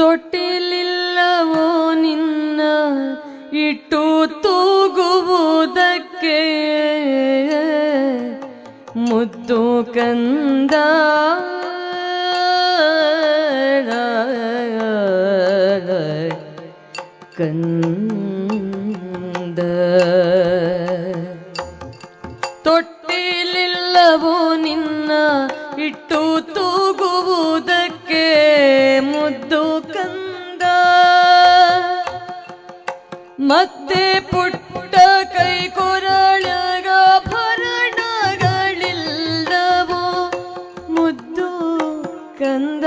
ತೊಟ್ಟಿಲಿಲ್ಲವೋ ನಿನ್ನ ಇಟ್ಟು ತೂಗುವುದಕ್ಕೆ ಮುದ್ದು ಕಂದ ಕಂದ ತೊಟ್ಟಿಲಿಲ್ಲವೋ ನಿನ್ನ ಇಟ್ಟು ತೂಗುವುದಕ್ಕೆ ಮುದ್ದು ಕಂದ. ಮತ್ತೆ ಪುಟ್ಟ ಕೈ ಕೊರಳಗ ಭರಣಗಳಿಲ್ಲವೋ? ಮುದ್ದು ಕಂದ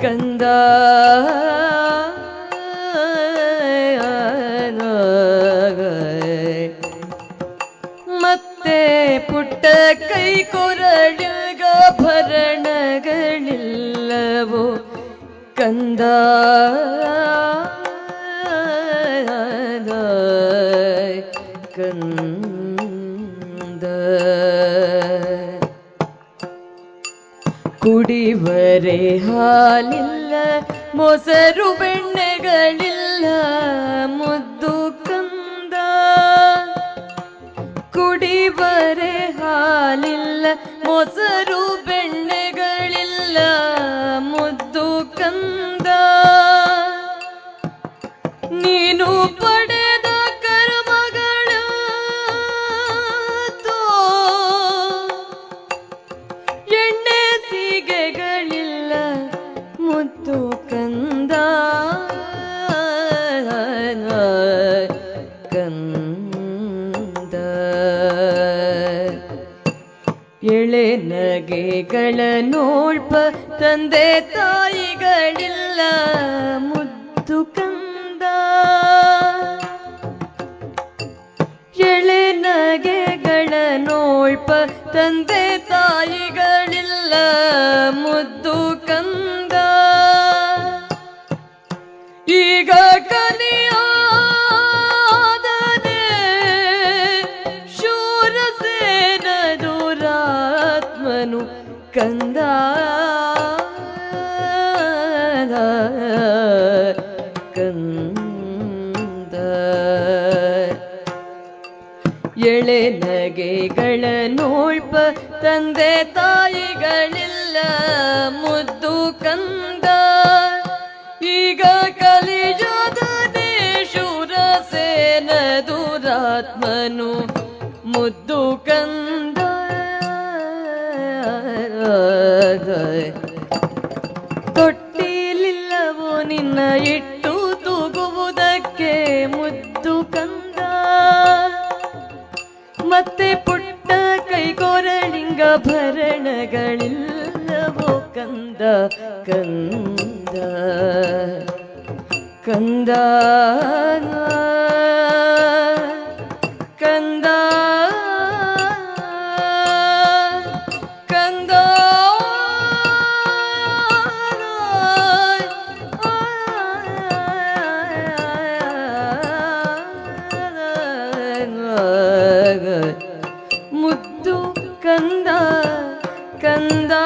ಕಂದ. ಮತ್ತೆ ಪುಟ್ಟ ಕೈ ಕೊರಳಗ ಕಂದ ಕಂದ. ಕುಡಿವರೆ ಹಾಲಿಲ್ಲ ಮೊಸರು ಬೆಣ್ಣೆಗಳಿಲ್ಲ ಮುದ್ದು ಕಂದ. ಕುಡಿವರೆ ಹಾಲಿಲ್ಲ ಮೊಸರು ಬೆಣ್ಣೆಗಳಿಲ್ಲ ಮುದ್ದು ಕಂದ. ನೀನು ಪಡೆದ ಕರ್ಮಗಳ ಎಣ್ಣೆ ಸೀಗೆಗಳಿಲ್ಲ ಮುದ್ದು ಕಂದ ಕಂದ ಎಳೆ ನಗೆಗಳ ನೋಳ್ಪ ತಂದೆ ತಾಯಿಗಳಿಲ್ಲ ಮುದ್ದು ಕಂದ ನೋಳ್ಪ ತಂದೆ ತಾಯಿಗಳಿಲ್ಲ ಮುದ್ದು ಕಂದ. ಈಗ ಕಲಿಯಾದನೆ ಶೂರಸೇನ ದುರಾತ್ಮನು ಕಂದ ಕಂದ. ಎಳೆ ನಗೆಗಳ ನೋಳ್ಪ, ತಂದೆ ತಾಯಿಗಳಿಲ್ಲ, ಮುದ್ದು ಕಂದ. ಈಗ ಕಲಿಯೋದ ದೇಶೂರ ಸೇನ ದುರಾತ್ಮನು ಮುದ್ದು ಕಂದ. ತೊಟ್ಟಿಲಿಲ್ಲವೋ ನಿನ್ನ ಇಟ್ಟು ಕೈಗೋರಳಿಂಗ ಭರಣಗಳಿಲ್ಲವೋ ಕಂದ ಕಂದ ಕಂದ கந்தா